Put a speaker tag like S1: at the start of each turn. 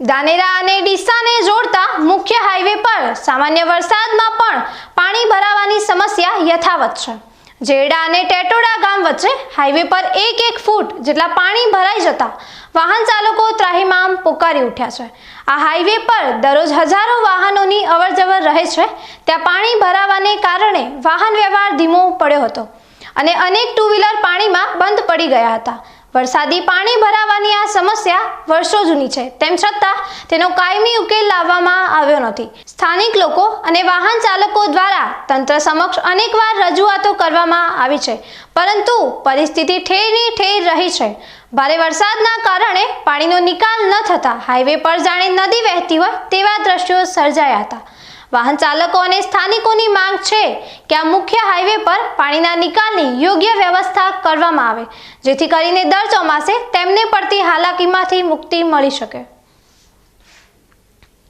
S1: દાનેરા અને ડીસાને જોડતા મુખ્ય હાઈવે પર સામાન્ય વરસાદમાં પણ પાણી ભરાવાની સમસ્યા યથાવત છે. જેરડા અને ટેટોડા ગામ વચ્ચે હાઈવે પર એક એક ફૂટ જેટલા પાણી ભરાઈ જતા વાહન ચાલકો ત્રાહિમામ પોકારી ઉઠ્યા છે. આ હાઈવે પર દરરોજ હજારો વાહનોની અવરજવર રહે છે. ત્યાં પાણી ભરાવાને કારણે વાહન વ્યવહાર ધીમો પડ્યો હતો અને અનેક ટુ વ્હીલર પાણીમાં બંધ પડી ગયા હતા. વરસાદી પાણી ભરાવાની આ સમસ્યા વર્ષો જૂની છે. તેમ છતાં, તેનો કાયમી ઉકેલ લાવવામાં આવ્યો નથી. સ્થાનિક લોકો અને વાહન ચાલકો દ્વારા તંત્ર સમક્ષ અનેકવાર રજૂઆતો કરવામાં આવી છે. પરંતુ પરિસ્થિતિ ઠેરની ઠેર રહી છે. ભારે વરસાદના કારણે પાણીનો નિકાલ ન થતા હાઈવે પર જાણે નદી વહેતી હોય તેવા દ્રશ્યો સર્જાયા હતા. વાહન ચાલકો અને સ્થાનિકોની માંગ છે કે આ મુખ્ય હાઈવે પર પાણીના નિકાલની યોગ્ય વ્યવસ્થા કરવામાં આવે, જેથી કરીને દર ચોમાસે તેમને પડતી હાલાકીમાંથી મુક્તિ મળી શકે.